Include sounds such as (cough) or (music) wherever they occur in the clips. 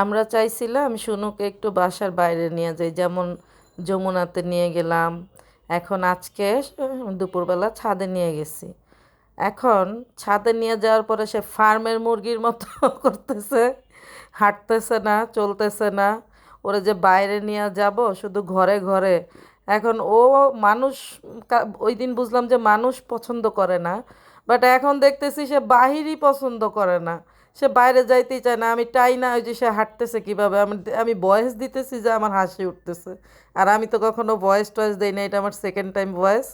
আমরা চাইছিলাম শুনুকে একটু বাসার বাইরে নিয়ে যাই, যেমন যমুনাতে নিয়ে গেলাম। এখন আজকে দুপুরবেলা ছাদে নিয়ে গেছি। এখন ছাদে নিয়ে যাওয়ার পরে সে ফার্মের মুরগির মতো (laughs) করতেছে, হাঁটতেছে না, চলতেছে না। ওরে যে বাইরে নিয়ে যাব, শুধু ঘরে ঘরে। এখন ও মানুষ ওই দিন বুঝলাম যে মানুষ পছন্দ করে না বাট এখন দেখতেছি সে বাহিরই পছন্দ করে না। সে বাইরে যাইতেই চায় না, আমি টাই না ওই যে সে হাঁটতেছে কীভাবে? আমি আমি ভয়েস দিতেছি যে আমার হাসি উঠতেছে। আর আমি তো কখনো ভয়েস টয়েস দেই না, এটা আমার সেকেন্ড টাইম ভয়েস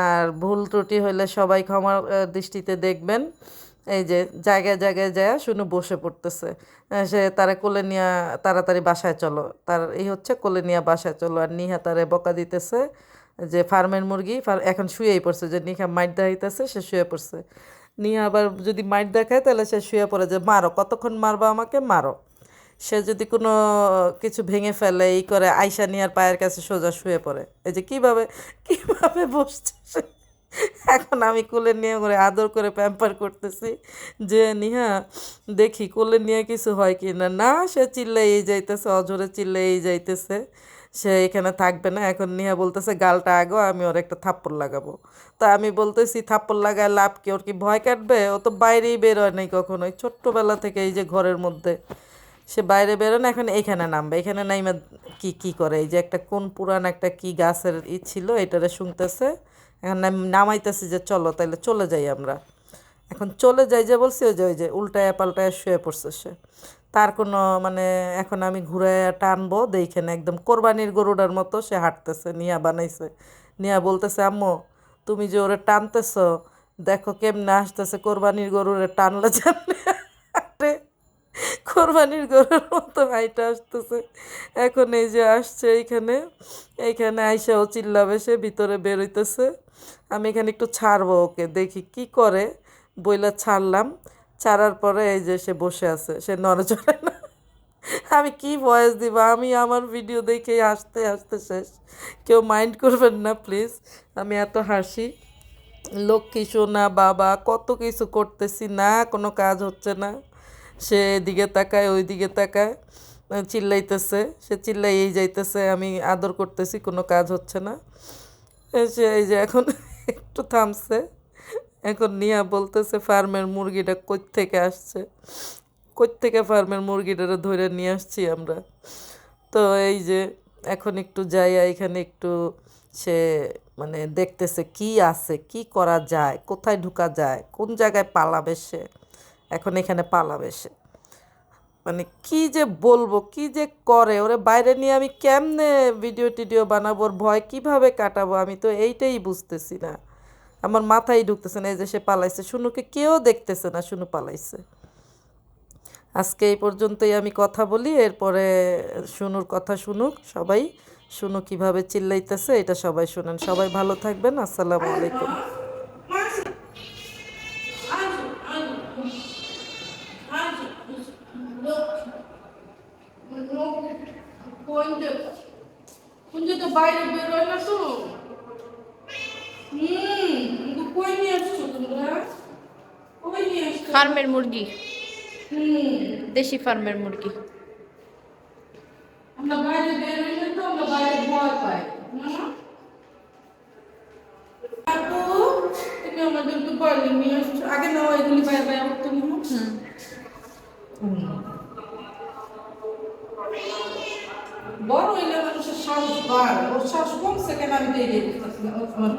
আর ভুল ত্রুটি হলে সবাই ক্ষমার দৃষ্টিতে দেখবেন। এই যে জায়গায় জায়গায় যায় শুনে বসে পড়তেছে। সে তারে কোলে নিয়ে তাড়াতাড়ি বাসায় চলো। তার এই হচ্ছে কোলে নিয়ে বাসায় চলো। আর নিহা তারে বকা দিতেছে যে, ফার্মের মুরগি এখন শুয়েই পড়ছে যে, নিহা মাইট দেখাইতেছে সে শুয়ে পড়ছে। নিহা আবার যদি মাইট দেখায়, তাহলে সে শুয়ে পড়ে যে, মারো, কতক্ষণ মারবা আমাকে? মারো। সে যদি কোনো কিছু ভেঙে ফেলে এই করে আয়সা নিয়ার পায়ের কাছে সোজা শুয়ে পড়ে। এই যে, কীভাবে কীভাবে বসছে সে। এখন আমি কোলে নিয়ে করে আদর করে প্যাম্পার করতেছি যে, নিহা, দেখি, কোলে নিয়ে কিছু হয় কি না না সে চিল্লাই যাইতেছে অজরে চিল্লাই যাইতেছে। সে এখানে থাকবে না। এখন নিহা বলতেছে, গালটা আগো, আমি ওর একটা থাপ্পড় লাগাবো। তা আমি বলতেছি, থাপ্পড় লাগায় লাভ কি? ওর কি ভয় কাটবে? ও তো বাইরেই বের হয় নাই কখনো ছোট্টবেলা থেকে এই যে ঘরের মধ্যে সে বাইরে বেরোন এখন এইখানে নামবে। এখানে নাইমা কি কি করে? এই যে একটা কোন পুরান একটা কি গাছের ই ছিল, এটারে শুনতেছে। এখন নাম- নামাইতেছে যে, চলো, তাইলে চলে যাই আমরা। এখন চলে যাই যে বলছি, ওই যে ওই যে উল্টায় পাল্টায় শুয়ে পড়ছে সে। তার কোনো মানে এখন আমি ঘুরে টানবো দেখে না একদম কোরবানির গরুটার মতো সে হাঁটতেছে, নিয়া বানাইছে। নিয়া বলতেছে, আম্মু, তুমি যে ওরে টানতেছ, দেখো কেমনে আসতেছে কোরবানির গরুরে টানলে হাঁটে। কোরবানির গরুর মতো হাইটা আসতেছে। এখন এই যে আসছে এইখানে এইখানে আইসা ও চিল্লাবে, সে ভিতরে বেরোইতেছে আমি এখানে একটু ছাড়বো ওকে, দেখি কি করে। বইলা ছাড়লাম। ছাড়ার পরে এই যে সে বসে আছে, সে নড়ে চড়ে না। আমি কি ভয়েস দিব? আমি আমার ভিডিও দেখেই হাসতে হাসতে শেষ। কেউ মাইন্ড করবেন না প্লিজ আমি এত হাসি। লক্ষ্মী সোনা, বাবা, কত কিছু করতেছি না, কোনো কাজ হচ্ছে না। সে এদিকে তাকায় ওই দিকে তাকায়, চিল্লাইতেছে। সে চিল্লাইয়েই যাইতেছে, আমি আদর করতেছি, কোনো কাজ হচ্ছে না। যে এই যে এখন একটু থামছে। এখন নিয়া বলতেছে, ফার্মের মুরগিটা কই থেকে আসছে? কই থেকে ফার্মের মুরগিটারে ধরে নিয়ে আসছি আমরা। তো এই যে এখন একটু যাই এখানে একটু সে মানে দেখতেছে কি আছে, কি করা যায়, কোথায় ঢুকা যায়, কোন জায়গায় পালাবে সে? এখন এখানে পালাবে সে। মানে কি যে বলব, কি যে করে? ওরে বাইরে নিয়ে আমি কেমনে ভিডিও টিডিও বানাবো? ভয় কীভাবে কাটাবো? আমি তো এইটাই বুঝতেছি না। আমার মাথায় ঢুকতেছে না, এই যে সে পালাইছে। শুনুকে কেউ দেখতেছে না, শুনু পালাইছে। আজকে এই পর্যন্তই আমি কথা বলি, এরপরে শুনুর কথা শুনুক সবাই। শুনু কীভাবে চিল্লাইতেছে, এটা সবাই শুনেন। সবাই ভালো থাকবেন, আসসালামু আলাইকুম। তো বাইরে বেরোয় না কিন্তু কই নিয়ে আসছো তোমরা কই নিয়ে আসছো ফার্মের মুরগি। হুম। দেশি ফার্মের মুরগি। আমরা বাইরে বেরোই না তো আমরা বাইরে ভয় পাই। তুমি আমাদের নিয়ে আসছো। আগে নাও এগুলি বাইরে নিও বড় হইলে মানুষের সাহস বাড়ে। ওর সাহস কমছে কেন আমি তো এই যে আমার